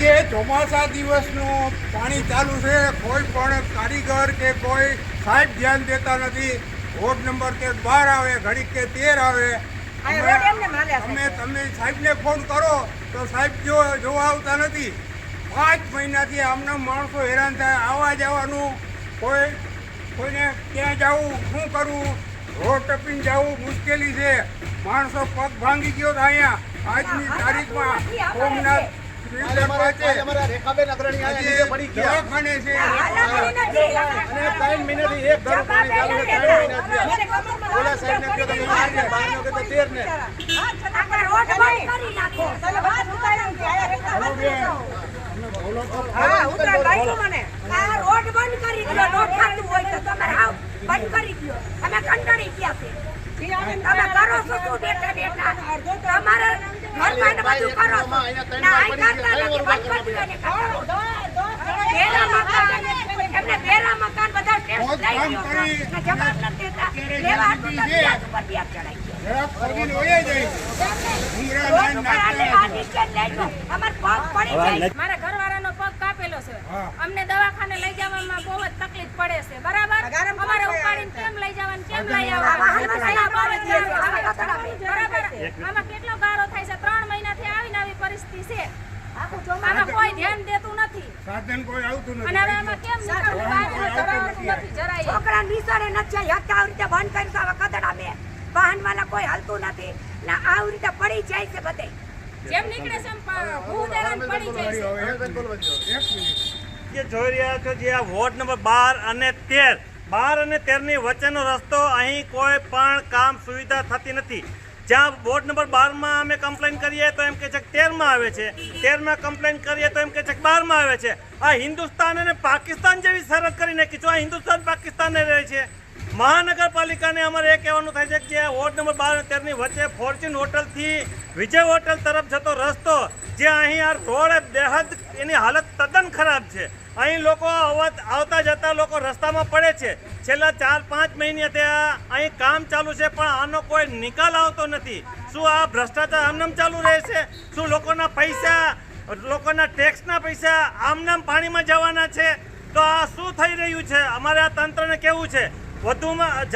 આજે ચોમાસા દિવસનું પાણી ચાલુ છે કોઈ પણ કારીગર કે કોઈ સાહેબ ધ્યાન દેતા નથી. વોર્ડ નંબર કે બાર આવે ઘડીક કે તેર આવે. અમે તમે સાહેબને ફોન કરો તો સાહેબ જો જોવા આવતા નથી. પાંચ મહિનાથી આમના માણસો હેરાન થાય આવવા જવાનું. કોઈ કોઈને ક્યાં જવું શું કરવું? રોડ ટપીને જવું મુશ્કેલી છે. માણસો પગ ભાંગી ગયો તો અહીંયા. આજની તારીખમાં સોમનાથ કાલે અમારા- કાલે અમારા રેખાબેન અગ્રણી આયા પડી ગયા. દવાખાને છે અને ત્રણ મહિનાથી એક ઘરનું પાણી ચાલુ છે, ત્રણ મહિનાથી. ઓલા સાહેબને કહ્યું કે બાર ને, બાર ને કહ્યું કે તેર ને. રોડ બંધ કરી નાખો. ચાલો વાત ઉતારી નથી. આયા રસ્તા બંધ કરી નાખો. હા, ઉતાર લાગ્યું મને. આ રોડ બંધ કરી દ્યો. નો થાતું હોય તો તમારે આવ બંધ કરી દ્યો. અમે કંટાળી ગયા છે. તમે કરો છો બેઠા બેઠા? તમારે મારા ઘરવાળાનો પગ કાપેલો છે. અમને દવાખાને લઈ જવામાં બહુ જ તકલીફ પડે છે. બરાબર? અમારે ઉપાડીને કેમ લઈ જવાનું? કેમ લઈ આવવાનું? બરાબર? આમાં કેટલો ગારો થાય છે ત્રણ મહિનાથી આવીને આવી પરિસ્થિતિ છે. આમાં કોઈ ધ્યાન દેતું નથી. સાધન કોઈ આવતું અને હવે આમાં કેમ નીકળવું બહાર જવાનું નથી. જરાય. છોકરા નિશાળે નથી હપ્તા આવી રીતે બંધ કરી સાવા કદડા બે. વાહનવાળા કોઈ હાલતું નથી. ને આવી રીતે પડી જાય છે બધે. જેમ નીકળે છે એમ પ- પડી જાય છે. એક મિનિટ. જે જોઈ રહ્યા છો જે આ વોર્ડ નંબર બાર અને તેર. બાર અને તેરની વચ્ચેનો રસ્તો અહીં કોઈ પણ કામ સુવિધા થતી નથી. જ્યાં વોર્ડ નંબર બારમાં અમે કમ્પ્લેન કરીએ તો એમ કે છે તેરમાં આવે છે. તેરમાં કમ્પ્લેન કરીએ તો એમ કે છે બારમાં આવે છે. આ હિન્દુસ્તાન અને પાકિસ્તાન જેવી સરહદ કરી નાખી છો. આ હિન્દુસ્તાન પાકિસ્તાનને રહે છે. મહાનગરપાલિકાને અમારે એ કહેવાનું થાય છે કે વોર્ડ નંબર બાર અને તેરની વચ્ચે ફોર્ચ્યુન હોટલથી વિજય હોટલ તરફ જતો રસ્તો, જે અહીં આ રોડ બેહદ એની હાલત તદ્દન ખરાબ છે. અહીં લોકો આવત- જતા લોકો રસ્તામાં પડે છે. છેલ્લા ચાર, પાંચ મહિને ત્યાં અહીં કામ ચાલુ છે, પણ આનો કોઈ નિકાલ આવતો નથી. શું આ ભ્રષ્ટાચાર આમનામ ચાલુ રહેશે? શું લોકોના પૈસા, લોકોના ટેક્સના પૈસા આમનામ પાણીમાં જવાના છે? તો આ શું થઈ રહ્યું છે? અમારે આ તંત્રને કેવું છે? વધુમાં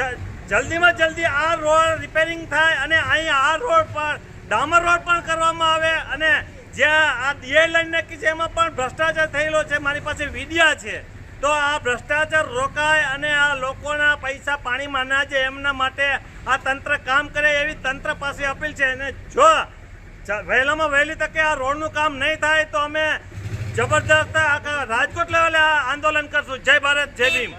જલ્દીમાં જલ્દી આ રોડ રિપેરિંગ થાય અને અહીં આ રોડ પર, ડામર રોડ પણ કરવામાં આવે અને જ્યાં આ ડીએ લાઈન નાખી છે એમાં પણ ભ્રષ્ટાચાર થયેલો છે, મારી પાસે વિડિયા છે, તો આ ભ્રષ્ટાચાર રોકાય અને આ લોકોના પૈસા પાણીમાં ના જાય, એમના માટે આ તંત્ર કામ કરે એવી તંત્ર પાસે અપીલ છે. અને જો વહેલામાં વહેલી તકે આ રોડનું કામ નહીં થાય, તો અમે જબરદસ્ત આખા રાજકોટ લેવલે આ આંદોલન કરશું. જય ભારત, જય ભીમ.